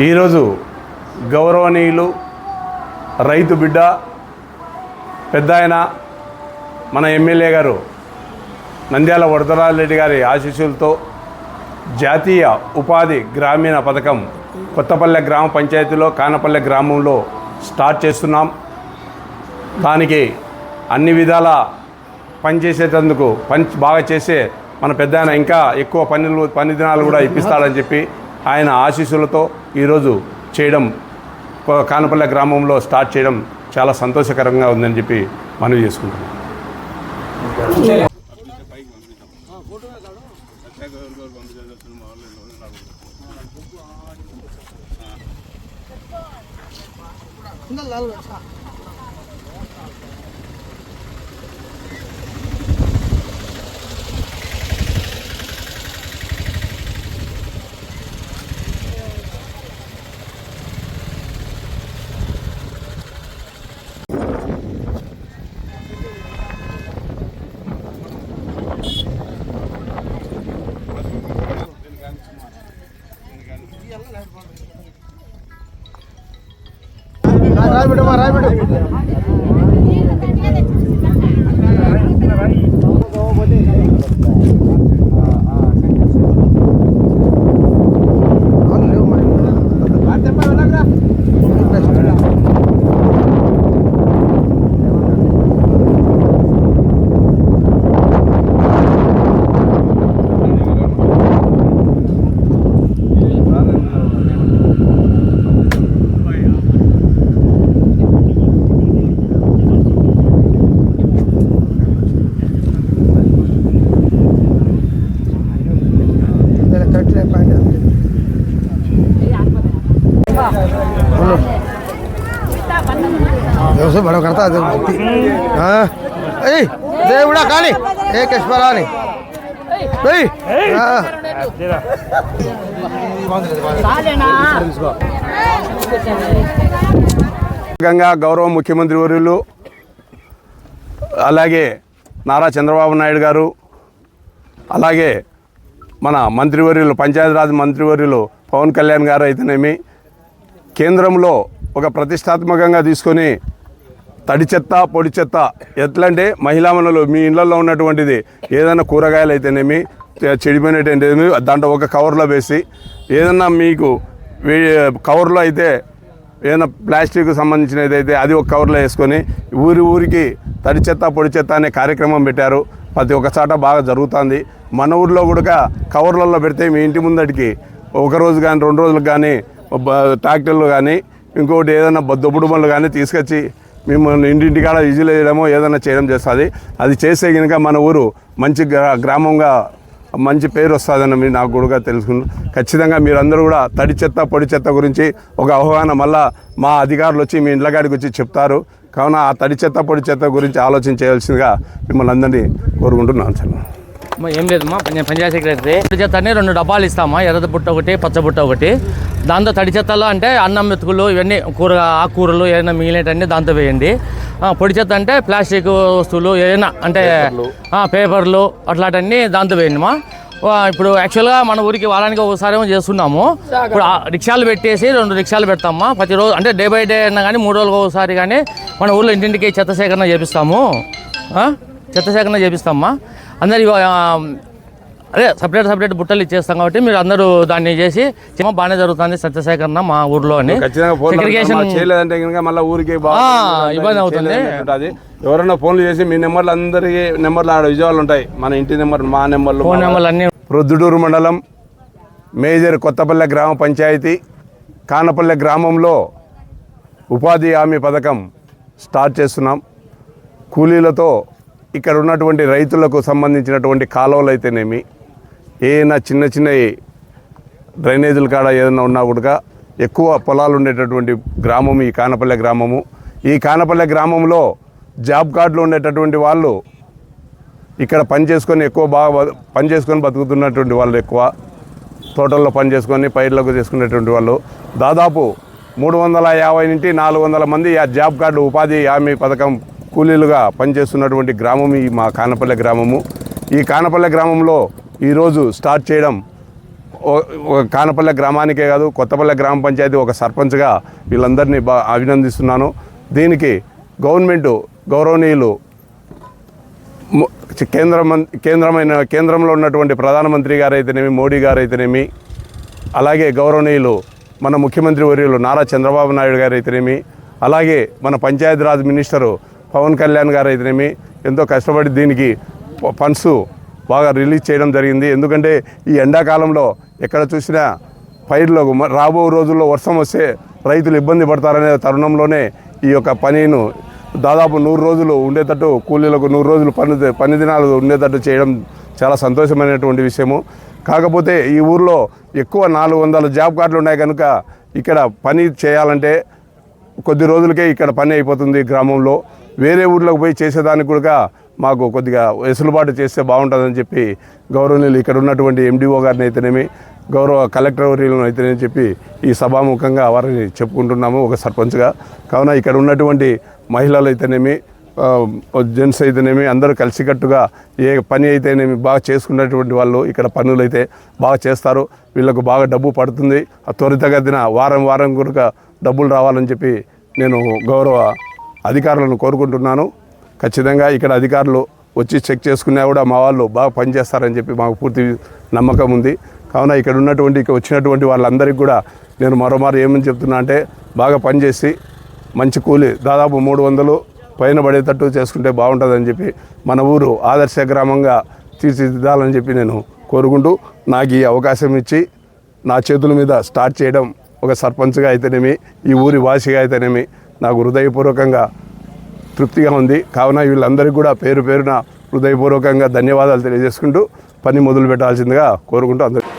ఈరోజు గౌరవనీయులు రైతు బిడ్డ పెద్ద ఆయన మన ఎమ్మెల్యే గారు నంద్యాల వరదరాజరెడ్డి గారి ఆశీస్సులతో జాతీయ ఉపాధి గ్రామీణ పథకం కొత్తపల్లె గ్రామ పంచాయతీలో కానపల్లె గ్రామంలో స్టార్ట్ చేస్తున్నాం. దానికి అన్ని విధాల పనిచేసేటందుకు పని బాగా చేసే మన పెద్ద ఆయన ఇంకా ఎక్కువ పనులు పని దినాలు కూడా ఇప్పిస్తాడని చెప్పి ఆయన ఆశీస్సులతో ఈరోజు చేయడం కానపల్లె గ్రామంలో స్టార్ట్ చేయడం చాలా సంతోషకరంగా ఉందని చెప్పి మనవి చేసుకుంటున్నాం. मारा बेटा मारा बेटा बोले ए దేవుడా కానీ. ఏ ఏయ్. ఆ. గంగా గౌరవ ముఖ్యమంత్రి వర్యులు అలాగే నారా చంద్రబాబు నాయుడు గారు అలాగే మన మంత్రివర్యులు పంచాయతీరాజ్ మంత్రివర్యులు పవన్ కళ్యాణ్ గారు అయితేనేమి కేంద్రంలో ఒక ప్రతిష్టాత్మకంగా తీసుకొని తడి చెత్త పొడి చెత్త ఎట్లంటే మహిళామణులు మీ ఇళ్ళలో ఉన్నటువంటిది. ఏదైనా కూరగాయలు అయితేనేమి చెడిపోయినటువంటిది దాంట్లో ఒక కవర్లో వేసి ఏదన్నా మీకు వే- కవర్లో అయితే ఏదైనా ప్లాస్టిక్ సంబంధించినది అయితే అది ఒక కవర్లో వేసుకొని ఊరి ఊరికి తడి చెత్త పొడి చెత్త అనే కార్యక్రమం పెట్టారు. ప్రతి ఒక్క చాట బాగా జరుగుతుంది. మన ఊర్లో కూడా కవర్లలో పెడితే మీ ఇంటి ముందటికి ఒక రోజు కానీ రెండు రోజులకు కానీ ట్రాక్టర్లు కానీ ఇంకోటి ఏదైనా దొబ్బుడుమలు కానీ తీసుకొచ్చి మిమ్మల్ని ఇంటింటికాడ విజిల్ చేయడమో ఏదైనా చేయడం చేస్తుంది. అది చేస్తే కనుక మన ఊరు మంచి గ్రా- గ్రామంగా మంచి పేరు వస్తుందని మీరు నాకు కూడా తెలుసుకున్నాను ఖచ్చితంగా మీరందరూ కూడా తడి చెత్త పొడి చెత్త గురించి ఒక అవగాహన మళ్ళా మా అధికారులు వచ్చి మీ ఇండ్లగాడికి వచ్చి చెప్తారు. కావున ఆ తడి చెత్త పొడి చెత్త గురించి ఆలోచన చేయాల్సిందిగా మిమ్మల్ని అందరినీ కోరుకుంటున్నాను సార్. ఏం లేదమ్మా నేను పంచాయతీ సెక్రటరీ తడి చెత్తని రెండు డబ్బాలు ఇస్తామా ఎర్ర బుట్ట ఒకటి పచ్చ బుట్ట ఒకటి. దాంతో తడి చెత్తలో అంటే అన్నం మెతుకులు ఇవన్నీ కూర ఆకుకూరలు ఏదైనా మిగిలినవన్నీ దాంతో వేయండి. ఆ, పొడి చెత్త అంటే ప్లాస్టిక్ వస్తువులు ఏదైనా అంటే ఆ, పేపర్లు అట్లాంటివన్నీ దాంతో వేయండి మా ఆ, ఇప్పుడు యాక్చువల్గా మన ఊరికి వారానికి ఒకసారి ఏమో చేస్తున్నాము. ఇప్పుడు రిక్షాలు పెట్టేసి రెండు రిక్షాలు పెడతామా ప్రతిరోజు అంటే డే బై డే అయినా కానీ మూడు రోజులకు ఒకసారి కానీ మన ఊర్లో ఇంటింటికి చెత్త సేకరణ చేపిస్తాము. ఆ? చెత్త సేకరణ చేపిస్తామా? అందరు అదే సపరేట్ సపరేట్ బుట్టలు ఇచ్చేస్తాం కాబట్టి మీరు అందరూ దాన్ని చేసి ఏమో బాగానే జరుగుతుంది చెత్త సేకరణ మా ఊర్లో అని. ఖచ్చితంగా ఫోన్ Segregation- చేయలేదంటే కనుక మళ్ళీ ఊరికి బాగా ఆ, ఇబ్బంది అవుతుంది. ఉంటుంది. ఎవరైనా ఫోన్లు చేసి మీ నెంబర్లు అందరికీ నెంబర్లు ఆడ విజయవాడలో ఉంటాయి. మన ఇంటి నెంబర్ మా నెంబర్లు ఫోన్ నెంబర్లు అన్నీ ప్రొద్దుటూరు మండలం మేజర్ కొత్తపల్లె గ్రామ పంచాయతీ కానపల్లె గ్రామంలో ఉపాధి హామీ పథకం స్టార్ట్ చేస్తున్నాం. కూలీలతో ఇక్కడ ఉన్నటువంటి రైతులకు సంబంధించినటువంటి కాలువలు అయితేనేమి ఏదైనా చిన్న చిన్న డ్రైనేజీల కాడ ఏదైనా ఉన్నా కూడా ఎక్కువ పొలాలు ఉండేటటువంటి గ్రామం ఈ కానపల్లె గ్రామము. ఈ కానపల్లె గ్రామంలో జాబ్ కార్డులు ఉండేటటువంటి వాళ్ళు ఇక్కడ పని చేసుకొని ఎక్కువ బాగా పని చేసుకొని బతుకుతున్నటువంటి వాళ్ళు ఎక్కువ. తోటల్లో పని చేసుకొని పైర్లకు చేసుకునేటువంటి వాళ్ళు. దాదాపు మూడు వందల యాభై నుండి నాలుగు వందల మంది ఆ జాబ్ కార్డు ఉపాధి హామీ పథకం కూలీలుగా పనిచేస్తున్నటువంటి గ్రామం ఈ మా కానపల్లె గ్రామము. ఈ కానపల్లె గ్రామంలో ఈరోజు స్టార్ట్ చేయడం ఓ- ఒక కానపల్లె గ్రామానికే కాదు కొత్తపల్లె గ్రామ పంచాయతీ ఒక సర్పంచ్గా వీళ్ళందరినీ బా అభినందిస్తున్నాను. దీనికి గవర్నమెంట్ గౌరవనీయులు కేంద్ర కేంద్రమైన కేంద్రంలో ఉన్నటువంటి ప్రధానమంత్రి గారు అయితేనేమి మోడీ గారైతేనేమి అలాగే గౌరవనీయులు మన ముఖ్యమంత్రి వర్యులు నారా చంద్రబాబు నాయుడు గారైతేనేమి అలాగే మన పంచాయతీరాజ్ మినిస్టరు పవన్ కళ్యాణ్ గారు అయితేనేమి ఎంతో కష్టపడి దీనికి ఫండ్స్ బాగా రిలీజ్ చేయడం జరిగింది. ఎందుకంటే ఈ ఎండాకాలంలో ఎక్కడ చూసినా పైరులో మ- రాబో రోజుల్లో వర్షం వస్తే రైతులు ఇబ్బంది పడతారనే తరుణంలోనే ఈ యొక్క పనిను దాదాపు నూరు రోజులు ఉండేటట్టు కూలీలకు నూరు రోజులు పని పని దినాలు ఉండేటట్టు చేయడం చాలా సంతోషమైనటువంటి విషయము. కాకపోతే ఈ ఊర్లో ఎక్కువ నాలుగు వందల జాబ్ కార్డులు ఉన్నాయి కనుక ఇక్కడ పని చేయాలంటే కొద్ది రోజులకే ఇక్కడ పని అయిపోతుంది గ్రామంలో. వేరే ఊర్లోకి పోయి చేసేదానికి కూడా మాకు కొద్దిగా వెసులుబాటు చేస్తే బాగుంటుందని చెప్పి గౌరవనీయులు ఇక్కడ ఉన్నటువంటి ఎండిఓ గారిని అయితేనేమి గౌరవ కలెక్టర్ వర్యులను అయితేనేమి చెప్పి ఈ సభాముఖంగా వారిని చెప్పుకుంటున్నాము ఒక సర్పంచ్గా. కావున ఇక్కడ ఉన్నటువంటి మహిళలు అయితేనేమి జెంట్స్ అయితేనేమి అందరూ కలిసికట్టుగా ఏ పని అయితేనేమి బాగా చేసుకున్నటువంటి వాళ్ళు ఇక్కడ పనులు అయితే బాగా చేస్తారు. వీళ్ళకు బాగా డబ్బు పడుతుంది. ఆ త్వరితగతిన వారం వారం కనుక డబ్బులు రావాలని చెప్పి నేను గౌరవ అధికారులను కోరుకుంటున్నాను. ఖచ్చితంగా ఇక్కడ అధికారులు వచ్చి చెక్ చేసుకున్నా కూడా మా వాళ్ళు బాగా పనిచేస్తారని చెప్పి మాకు పూర్తి నమ్మకం ఉంది. కావున ఇక్కడ ఉన్నటువంటి ఇక్కడ వచ్చినటువంటి వాళ్ళందరికీ కూడా నేను మరోమారు ఏమని చెప్తున్నా అంటే బాగా పనిచేసి మంచి కూలి దాదాపు మూడు వందలు పైన పడేటట్టు చేసుకుంటే బాగుంటుందని చెప్పి మన ఊరు ఆదర్శ గ్రామంగా తీర్చిదిద్దాలని చెప్పి నేను కోరుకుంటూ నాకు ఈ అవకాశం ఇచ్చి నా చేతుల మీద స్టార్ట్ చేయడం ఒక సర్పంచ్గా అయితేనేమి ఈ ఊరి వాసిగా అయితేనేమి నాకు హృదయపూర్వకంగా తృప్తిగా ఉంది. కావున వీళ్ళందరికీ కూడా పేరు పేరున హృదయపూర్వకంగా ధన్యవాదాలు తెలియజేసుకుంటూ పని మొదలు పెట్టాల్సిందిగా కోరుకుంటూ అందరూ